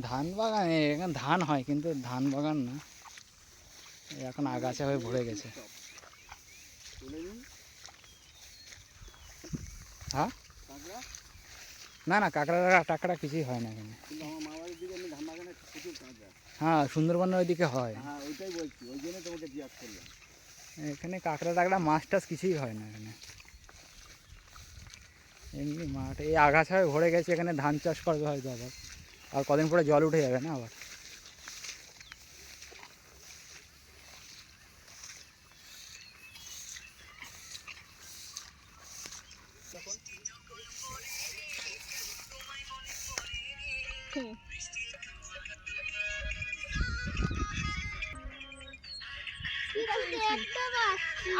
ধান বাগান এখানে ধান হয় কিন্তু ধান বাগান না। এখন আগাছা হয়ে ভরে গেছে। হ্যাঁ? না না কাঁকড়া টাকড়া কিছুই হয় না এখানে। হ্যাঁ। সুন্দরবনের ওইদিকে হয়। হ্যাঁ এখানে কাঁকড়া টাকড়া মাছ টাছ কিছুই হয় না এখানে। এমনি মাঠ এই আগাছা হয়ে ভরে গেছে এখানে ধান চাষ করবে হয়তো আবার। আর কদিন পরে জল উঠে যাবে না আবার?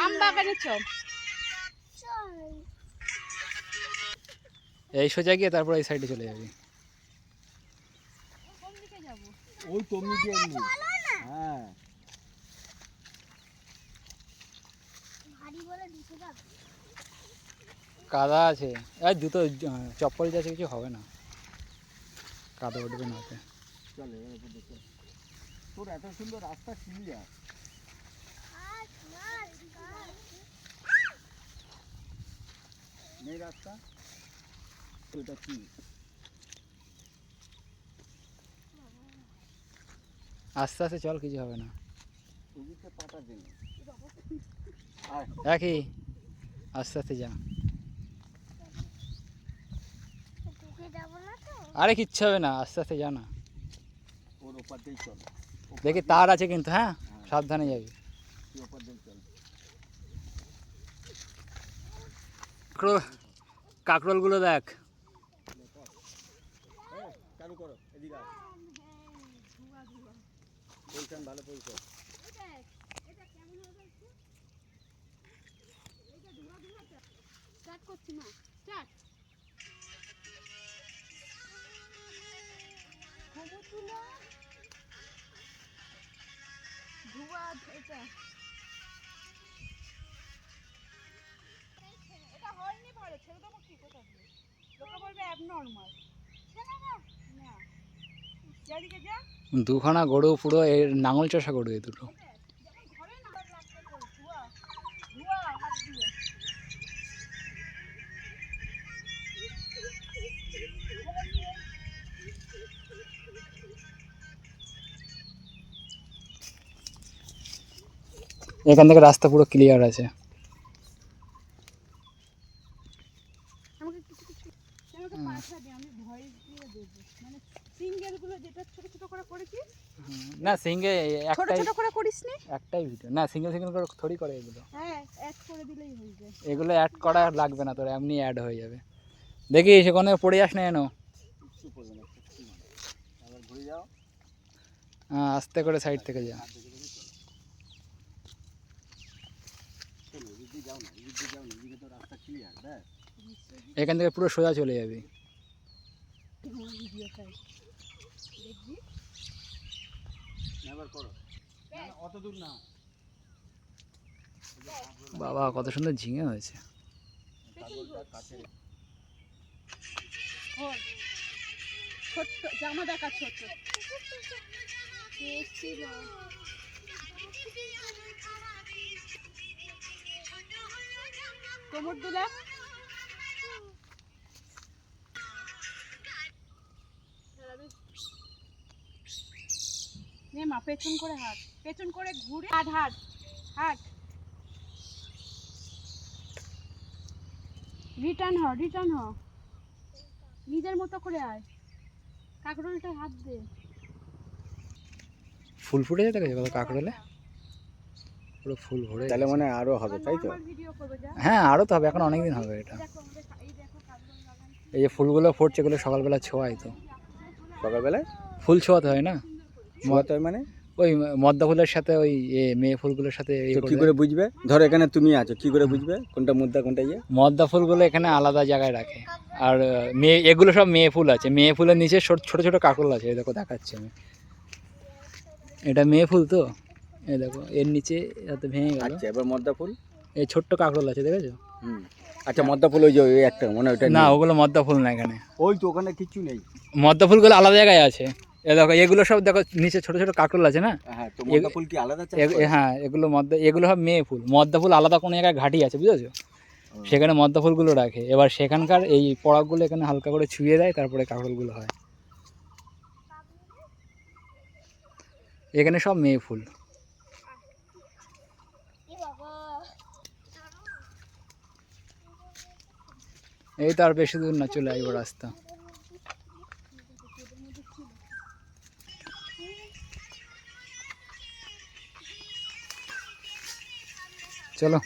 আম বাগানে চল। এই সোজা গিয়ে তারপর এই সাইডে চলে যাবি কোন দিকে যাব ওই তুমি দিয়ে হ্যাঁ। কাদা আছে। আর জুতো চপ্পল যাচ্ছে কিছু হবে না। কাদা উঠবে না ওতে চলে। তোর এত সুন্দর রাস্তা ক্লিয়ার নেই রাস্তা? ওটা কি? আস্তে আস্তে চল কিছু হবে না। ওদিকে পাটা দিন একই আস্তে আস্তে যা। আরে কিচ্ছু হবে না আস্তে আস্তে যা না। দেখি তার আছে কিন্তু হ্যাঁ? হ্যাঁ, সাবধানে যাবি। কাঁকরোলগুলো দেখ। চালু করো এদিকে আয়। ভালো পজিশন স্টার্ট করছি না স্টার্ট খবর এটা এটা হয়নি ভালো, ছেড়ে দেবো কি? কোথা দিয়ে লোকে বলবে অ্যাবনর্মাল ছেড়ে না না। দুখানা গরু পুরো এর নাঙল চষা গরু এই দুটো। এখান থেকে রাস্তা পুরো ক্লিয়ার আছে আমাকে কিছু কিছু আমাকে পাঠা দে আমি ভয়েস দিয়ে দেবো মানে সিঙ্গেলগুলো যেটা ছোট ছোট করে করেছিস না সিঙ্গে ছোট ছোট করে করিস একটাই ভিডিও না সিঙ্গেল সিঙ্গেল করে থোড়ি করে এগুলো। হ্যাঁ অ্যাড করে দিলেই হয়ে যায়। এগুলো অ্যাড করা লাগবে না তোর এমনি অ্যাড হয়ে যাবে। দেখি সেখানে পড়ে যাস না এনো হ্যাঁ আস্তে করে সাইড থেকে যা। এখান থেকে পুরো সোজা চলে যাবি। ভিডিও চাই দেখবি এবার করো না, না, অত দূর না বাবা কত সুন্দর ঝিঙে হয়েছে। ছোট্ট জামা দেখা কোমর দুলা। নে মা পেছন করে হাট পেছন করে ঘুরে হাট হাট হাট। রিটার্ন হ রিটার্ন হ। নিজের মতো করে আয়। কাকরোলটা হাত দে। ফুল ফুটে যেতে গেছে কত কাঁকড়লে পুরো ফুল ভরে তাহলে। মানে আরও হবে তাই তো? ভিডিও হ্যাঁ আরও তো হবে এখন অনেক দিন হবে এটা। কাকরোল এই যে ফুলগুলো ফুটছে এগুলো সকালবেলা ছোঁয়াই তো। সকালবেলায়? ফুল ছোঁয়াতে হয় না? মানে? ওই মদ্দা ফুলের সাথে ওই মেয়ে ফুলগুলোর সাথে কি করে বুঝবে? ধরো এখানে তুমি আছো কি করে বুঝবে? কোনটা মুদ্রা কোনটা ইয়ে? মদ্দা ফুলগুলো এখানে আলাদা জায়গায় রাখে। আর মেয়ে এগুলো সব মেয়ে ফুল আছে। মেয়ে ফুলের নিচে ছোট ছোট কাকল আছে। এই দেখো দেখাচ্ছি আমি। এটা মেয়ে ফুল তো? এই দেখো এর নিচে এত ভেঙে গেল। আচ্ছা এবার মদ্দা ফুল এই ছোট্ট কাকরোল আছে দেখেছ? হুম। আচ্ছা মদ্দা ফুল ওই যে ওই একটা মনে হয় ওটা না ওগুলো মদ্দা ফুল না এখানে। ওই তো ওখানে কিচ্ছু নেই। মদ্দা ফুলগুলো আলাদা জায়গায় আছে। এ দেখো এগুলো সব দেখো নিচে ছোট ছোট কাকরোল আছে না? হ্যাঁ ফুল কি আলাদা হ্যাঁ এগুলো মদ্দা এগুলো সব মেয়ে ফুল। মদ্দা ফুল আলাদা কোনো জায়গায় ঘাটি আছে বুঝেছ? সেখানে মদ্দা ফুলগুলো রাখে। এবার সেখানকার এই পরাগগুলো এখানে হালকা করে ছুঁয়ে দেয় তারপরে কাকরোলগুলো হয়। এখানে সব মেয়ে ফুল। এই তো আর বেশি দূর না চলে আসব রাস্তা। চলো